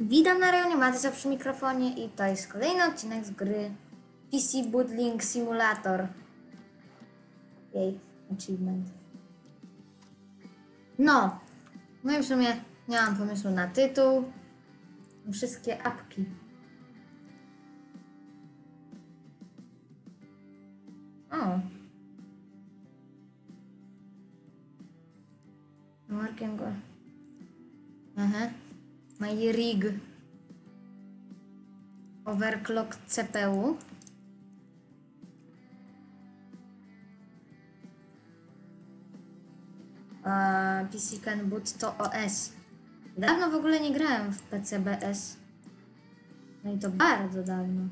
Witam na rejonie Matysa przy mikrofonie i to jest kolejny odcinek z gry PC Bootling Simulator. Jej, achievement. No, no i w sumie nie mam pomysłu na tytuł. Wszystkie apki. O. Markiem go. Aha. My rig. Overclock CPU. A PC Can Boot to OS. Dawno w ogóle nie grałem w PCBS. No i to bardzo dawno.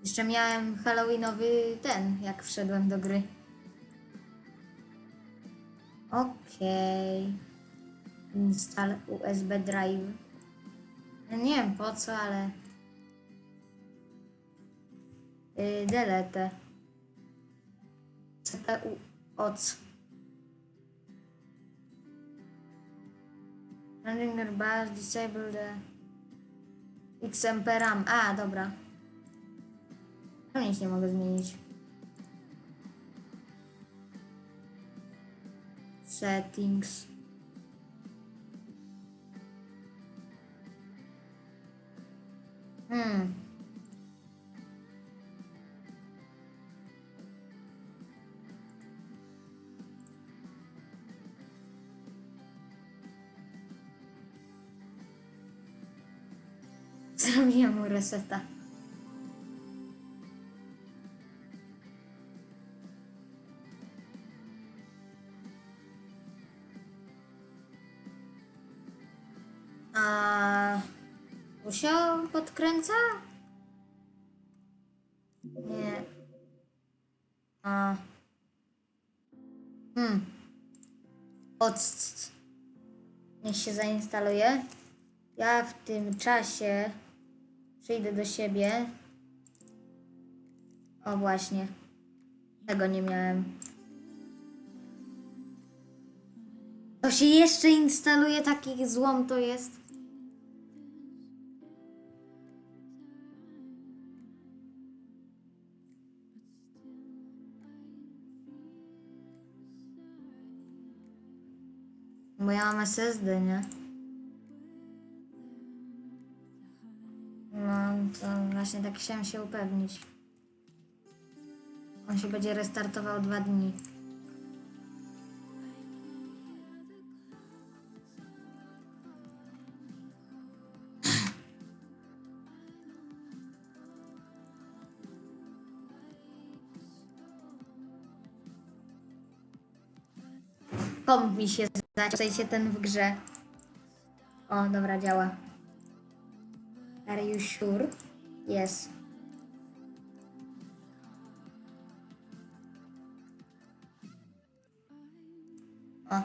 Jeszcze miałem Halloweenowy ten, jak wszedłem do gry. Okej. Install USB drive. No nie wiem po co, ale. Yy, delete. CPU OC. Running bus, disable the XMP RAM. A, dobra. To nic nie mogę zmienić. Settings. Hmm. Zrobiłem mu reseta. Podkręca? Nie. A. Hmm. Oct. Niech się zainstaluje. Ja w tym czasie przyjdę do siebie. O właśnie. Tego nie miałem. To się jeszcze instaluje, taki złom to jest. Bo ja mam SSD, nie? No, to właśnie tak chciałem się upewnić. On się będzie restartował dwa dni. Komp mi się zaciął, się ten w grze. O, dobra, działa. Are you sure? Yes. O.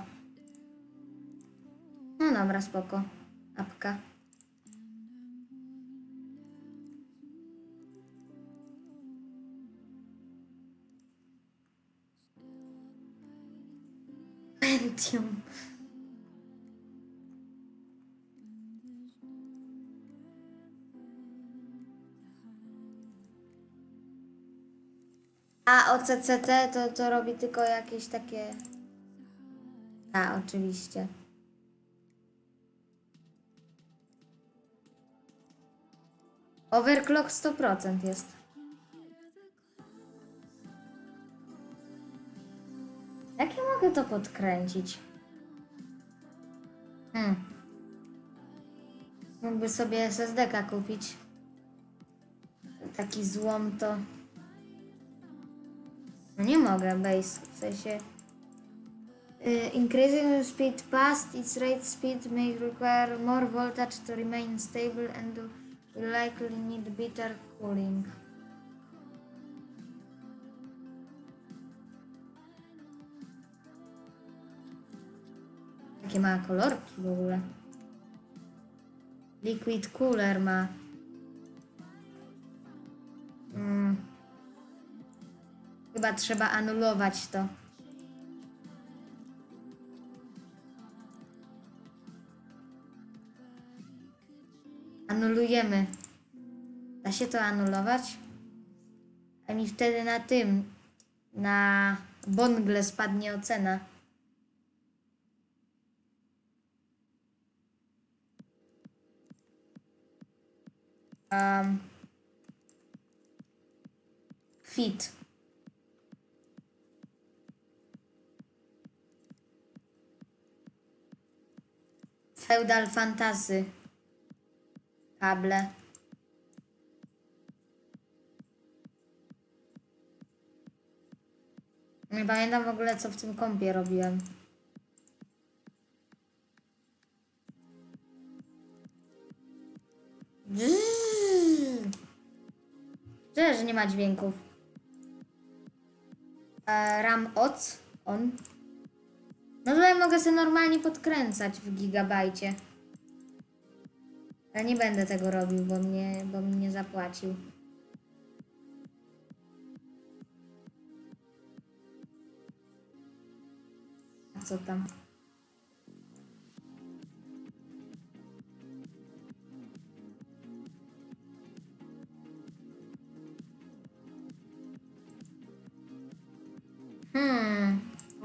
No dobra, spoko. Apka. Pentium. A OCCT to, to robi tylko jakieś takie. A, oczywiście. Overclock 100% jest. Jak ja mogę to podkręcić? Hmm. Mógłby sobie SSD-ka kupić. Taki złom to... No nie mogę, base, w sensie... Y, increasing speed past its rate speed may require more voltage to remain stable and will likely need better cooling. Jakie ma kolorki w ogóle? Liquid cooler ma. Mm. Chyba trzeba anulować to. Anulujemy. Da się to anulować? A mi wtedy na tym, na bongle spadnie ocena. Um, fit. Feudal Fantasy. Kable. Nie pamiętam w ogóle, co w tym kompie robiłem. Szczerze, że nie ma dźwięków. E, RAM OC on. No tutaj mogę sobie normalnie podkręcać w gigabajcie. Ale nie będę tego robił, bo mnie, bo mi nie zapłacił. A co tam?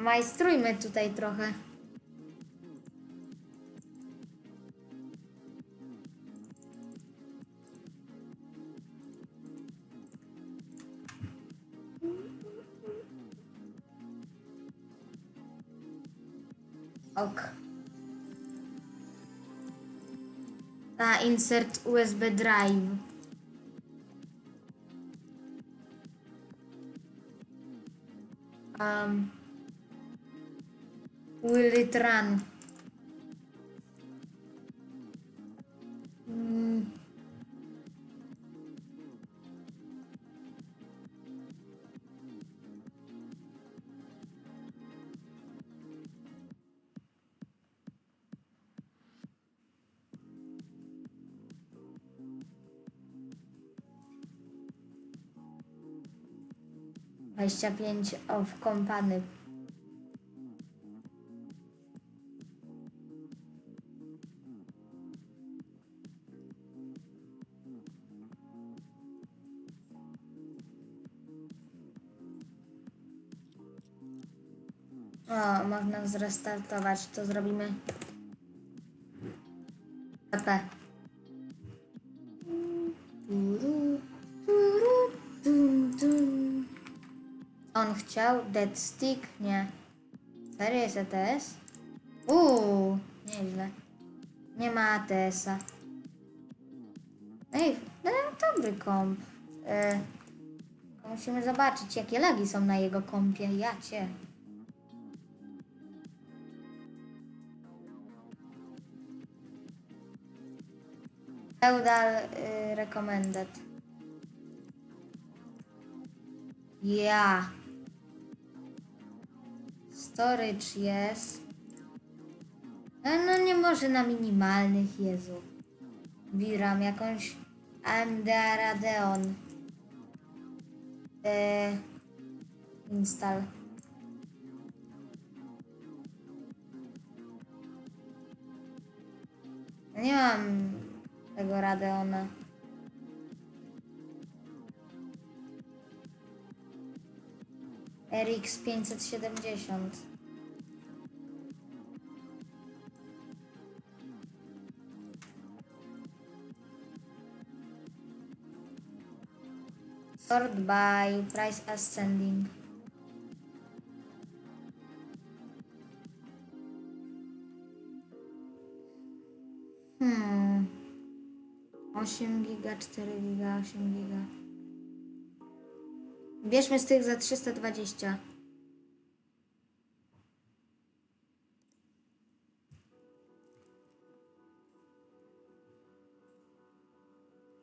Majstrujmy tutaj trochę. Ok. A, insert USB drive. Um, will it run? Mm. Dwadzieścia pięć of company. Zrestartować. To zrobimy. Tum. On chciał Dead Stick? Nie. Serio jest ETS? Uuu, nieźle. Nie ma ATS-a. Ej, no, dobry komp. E, musimy zobaczyć, jakie lagi są na jego kompie. Ja cię. Feudal y, recommended. Ja. Storage jest. No, no nie może na minimalnych, Jezu. Wiram jakąś AMD Radeon. E, install. Nie mam tego Radeona. RX 570. Sort by price ascending. Hmm. 8 giga, 4 giga, 8 giga. Bierzmy z tych za 320.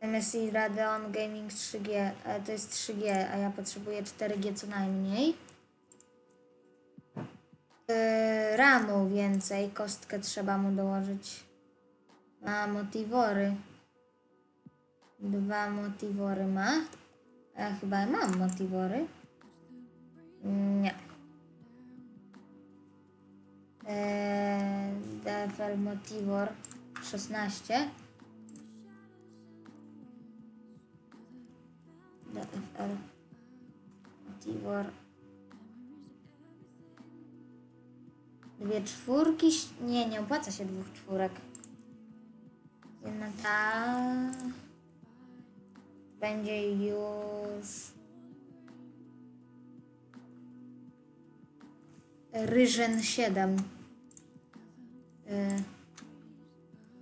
MSI Radeon Gaming 3G, ale to jest 3G, a ja potrzebuję 4G co najmniej. Yy, RAMu więcej, kostkę trzeba mu dołożyć. Ma motivory. Dwa motiwory ma. Ja chyba mam motiwory. Nie. Eee, Devil Motivor 16. DFL Motivor Dwie czwórki? Nie, nie opłaca się dwóch czwórek. Jedna ta... Będzie już. Ryżen 7. Y,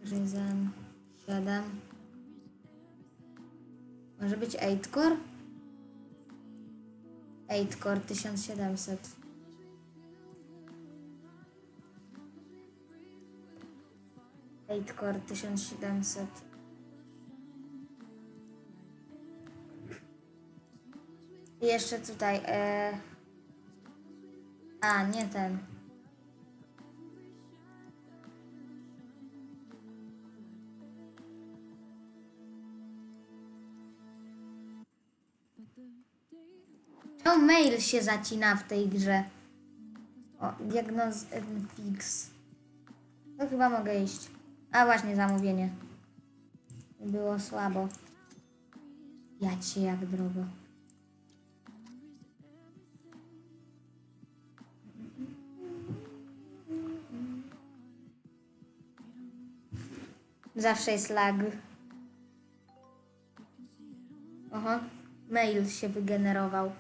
Ryzen 7. Może być 8-core? 8-core 1700. Eight core 1700. I jeszcze tutaj. E... A, nie ten. Czemu mail się zacina w tej grze? O, diagnoz fix. To chyba mogę iść. A właśnie, zamówienie. Było słabo. Ja cię jak drogo. Zawsze jest lag. Oho, mail się wygenerował.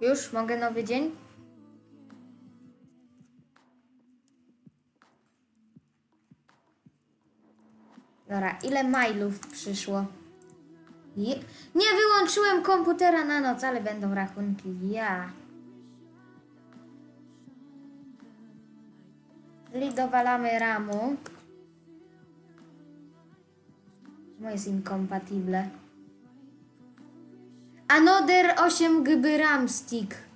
Już mogę nowy dzień? Dobra, ile mailów przyszło? Je... Nie wyłączyłem komputera na noc, ale będą rachunki. Ja. Czyli dowalamy ramu. Czemu jest inkompatible? Another 8 GB RAM stick.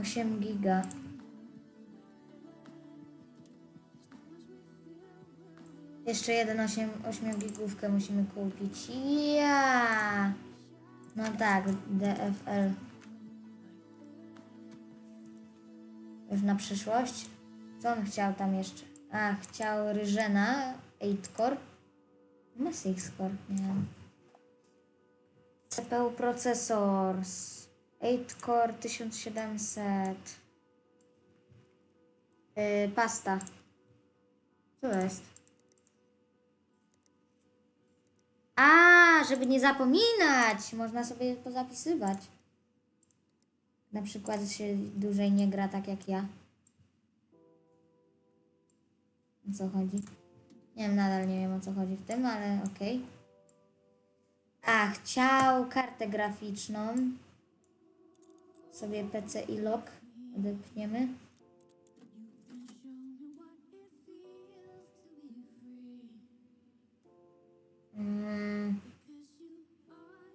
8 giga. Jeszcze jeden 8, 8 gigówkę musimy kupić. Ja! No tak, DFL. Już na przyszłość? Co on chciał tam jeszcze? A, chciał Ryżena 8-core. Masz 6-core, nie CPU procesors. 8 Core 1700. Yy, pasta. Co to jest? A, żeby nie zapominać, można sobie pozapisywać. Na przykład się dłużej nie gra tak jak ja. O co chodzi? Nie wiem, nadal nie wiem o co chodzi w tym, ale okej. Okay. A, chciał kartę graficzną. Sobie PC i log odepchniemy. Mm.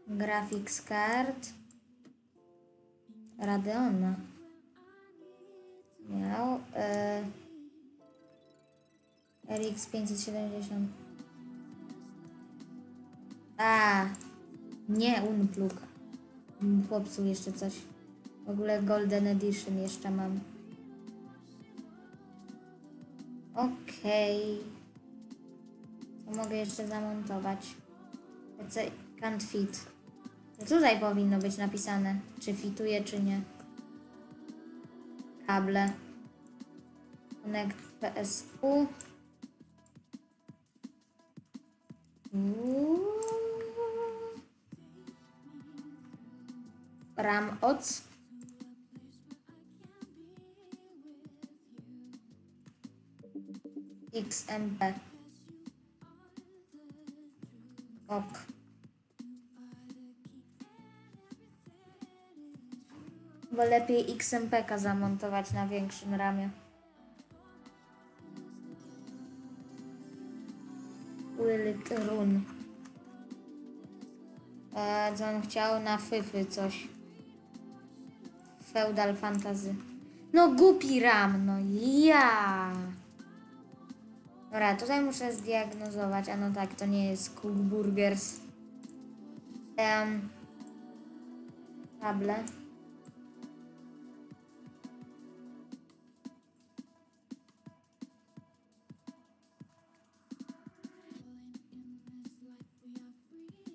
Graphics card. Radeona. Miał. E, RX 570. A, nie unplug. Popsuł jeszcze coś. Ogóle Golden Edition jeszcze mam. Okej. Co mogę jeszcze zamontować? PC can't fit. To tutaj powinno być napisane, czy fituje, czy nie. Kable. Connect PSU. Uuu. RAM OC. XMP. Ok. Bo lepiej XMPK zamontować na większym ramie. Willit Run. E, co on chciał na fyfy coś. Feudal Fantasy. No głupi ram, no ja. Dobra, tutaj muszę zdiagnozować. A no tak, to nie jest Cook Burgers. Um, kable.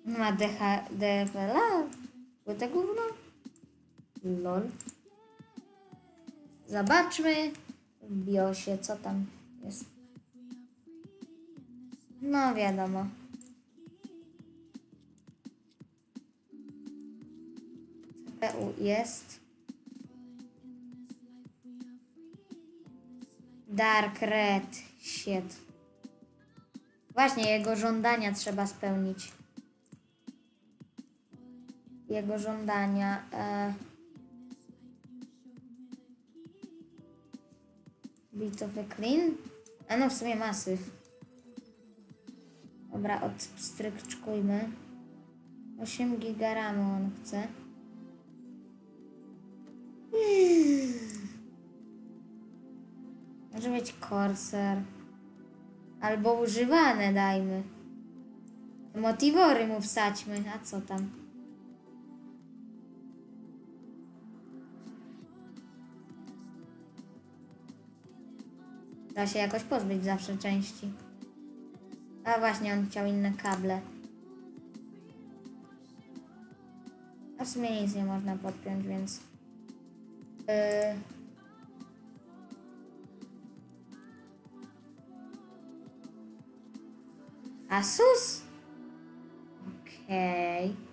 Ma DH, DFLA? Płytę gówno? Lol. Zobaczmy w BIOSie, co tam jest. No wiadomo. CPU jest. Dark Red. Shit. Właśnie, jego żądania trzeba spełnić. Jego żądania. E... Bit of a clean? A no w sumie masyw. Dobra, odstrykczkujmy. 8 giga ramu on chce. Może być Corsair. Albo używane dajmy. Motivory mu wsadźmy, a co tam? Da się jakoś pozbyć zawsze części. A właśnie, on chciał inne kable. A w sumie nic nie można podpiąć, więc... Yy... Asus? Okej. To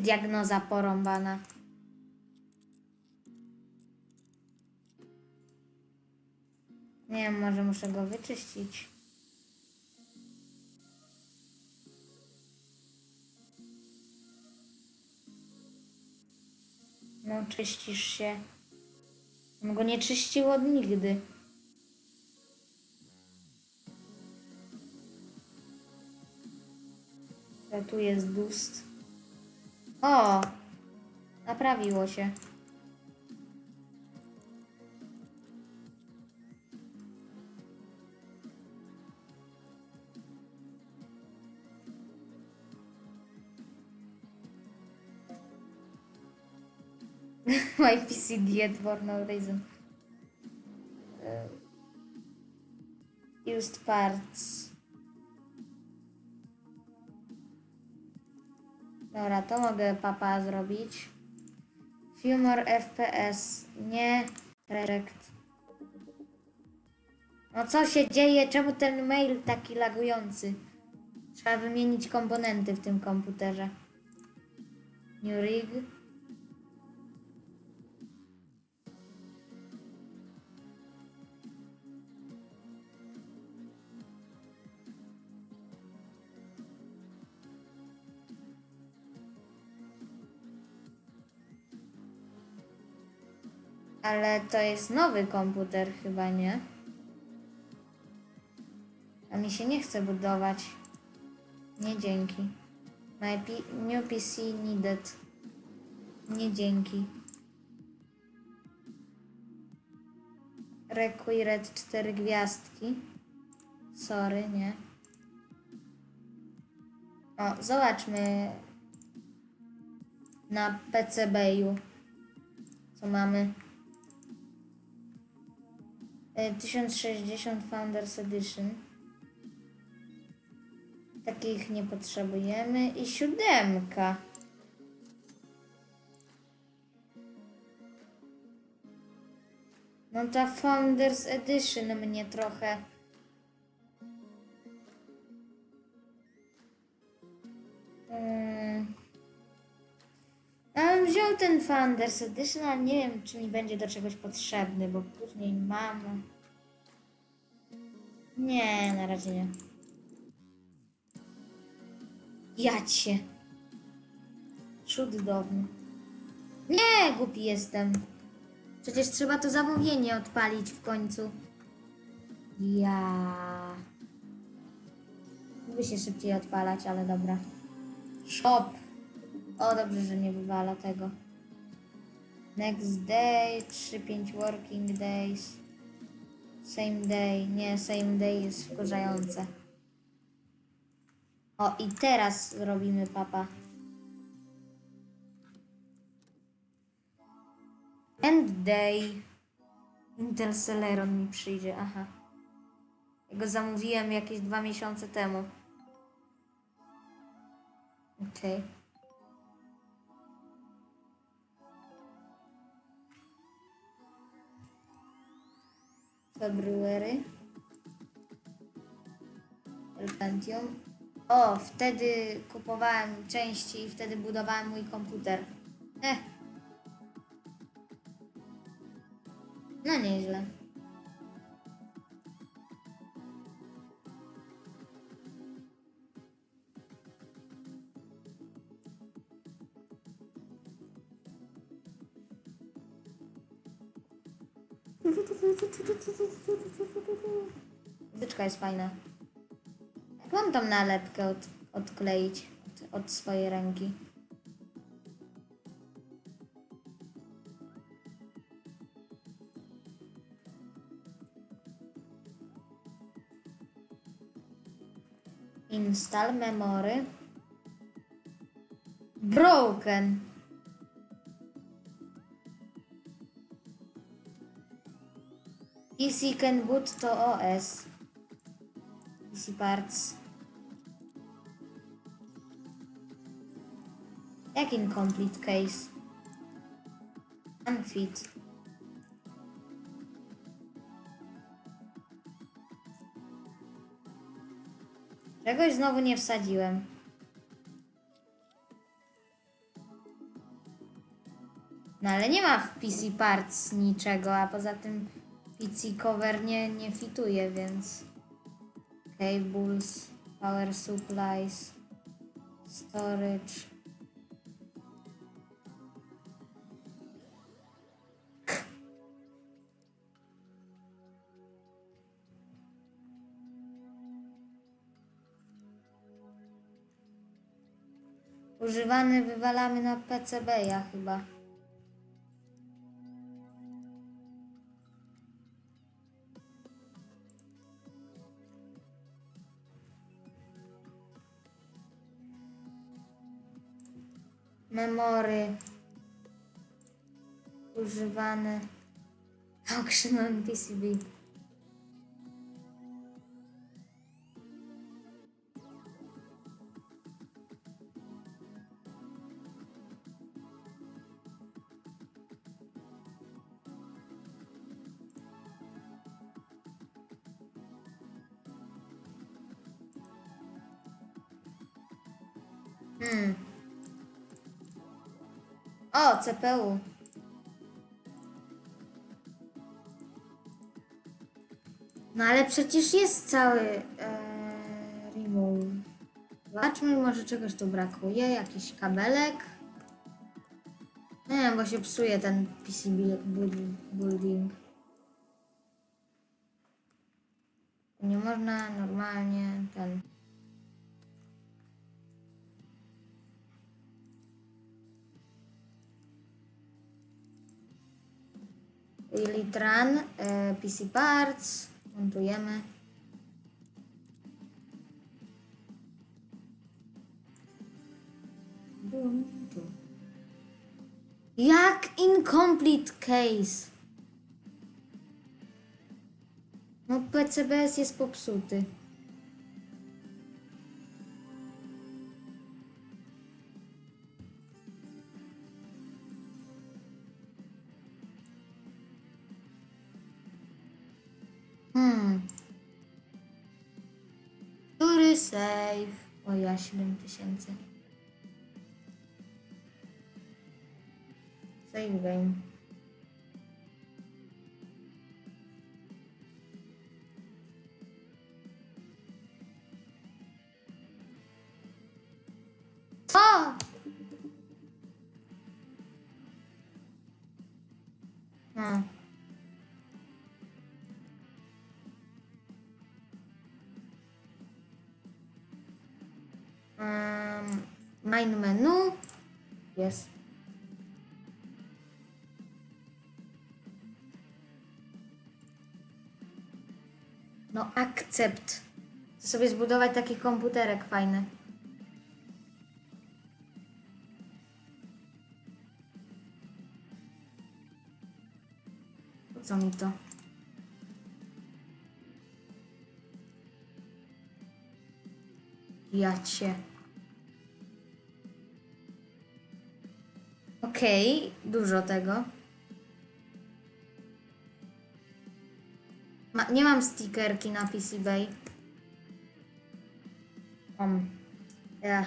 diagnoza porąbana. Nie wiem, może muszę go wyczyścić. No, czyścisz się. On go nie czyścił od nigdy. Tu jest boost. O! Naprawiło się. My PC died for no reason. Uh, used parts. Dobra, to mogę papa zrobić. Few more FPS. Nie. Direct. No co się dzieje? Czemu ten mail taki lagujący? Trzeba wymienić komponenty w tym komputerze. New rig. Ale to jest nowy komputer chyba, nie? A mi się nie chce budować. Nie dzięki. My P- new PC needed. Nie dzięki. Required 4 gwiazdki. Sorry, nie. O, zobaczmy na PCB-u. Co mamy? E, 1060 Founders Edition. Takich nie potrzebujemy. I siódemka. No ta Founders Edition mnie trochę... Mm. Ja bym wziął ten Founders Edition, ale nie wiem, czy mi będzie do czegoś potrzebny, bo później mam... Nie, na razie nie. Jacie. Cudowny. Nie, głupi jestem. Przecież trzeba to zamówienie odpalić w końcu. Ja. Mógłby się szybciej odpalać, ale dobra. Shop. O, dobrze, że nie wywala tego. Next day, 3-5 working days. Same day. Nie, same day jest wkurzające. O, i teraz robimy papa. End day. Intel Celeron mi przyjdzie, aha. Ja go zamówiłem jakieś dwa miesiące temu. Okej. February. Pentium. O, wtedy kupowałem części i wtedy budowałem mój komputer. Eh. No nieźle. Muzyczka jest fajna. Mam tam nalepkę od, odkleić od, od swojej ręki? Install memory. Broken. PC can boot to OS. PC parts. Jak incomplete case? Unfit. Czegoś znowu nie wsadziłem. No ale nie ma w PC Parts niczego, a poza tym PC Cover nie, nie fituje, więc... Cables, Power Supplies, Storage... Używany wywalamy na PCB ja chyba. Memory. Używane. On PCB. Hmm. O, CPU. No ale przecież jest cały e, remove. Zobaczmy, może czegoś tu brakuje. Jakiś kabelek. Nie, bo się psuje ten PC build- build- building. Nie można normalnie Run, e, PC Parts, montujemy. Jak incomplete case? No PCBS jest popsuty. 7 tysięcy. Save game. Co? No. Main menu. Jest. No, akcept. Chcę sobie zbudować taki komputerek fajny. Po co mi to? Ja cię. Okej, dużo tego. Ma, nie mam stickerki na PC Bay. Mam. Ja.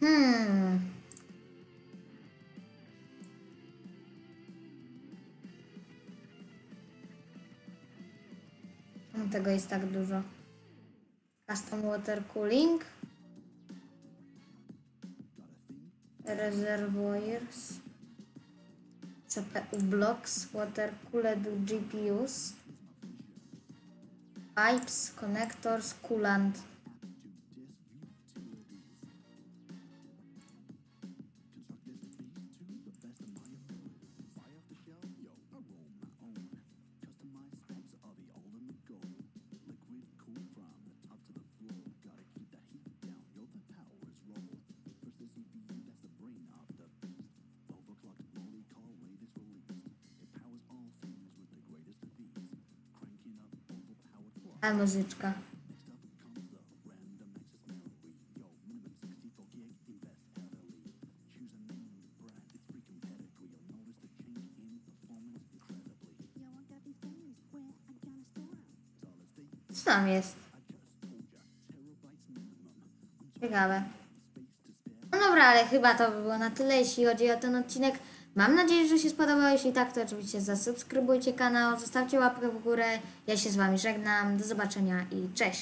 Hmm. Tego jest tak dużo? Custom water cooling. Reservoirs. CPU blocks. Water cooled GPUs. Pipes, connectors, coolant. A muzyczka. Co tam jest? Ciekawe. No dobra, ale chyba to by było na tyle, jeśli chodzi o ten odcinek. Mam nadzieję, że się spodobał. Jeśli tak, to oczywiście zasubskrybujcie kanał, zostawcie łapkę w górę. Ja się z Wami żegnam. Do zobaczenia i cześć.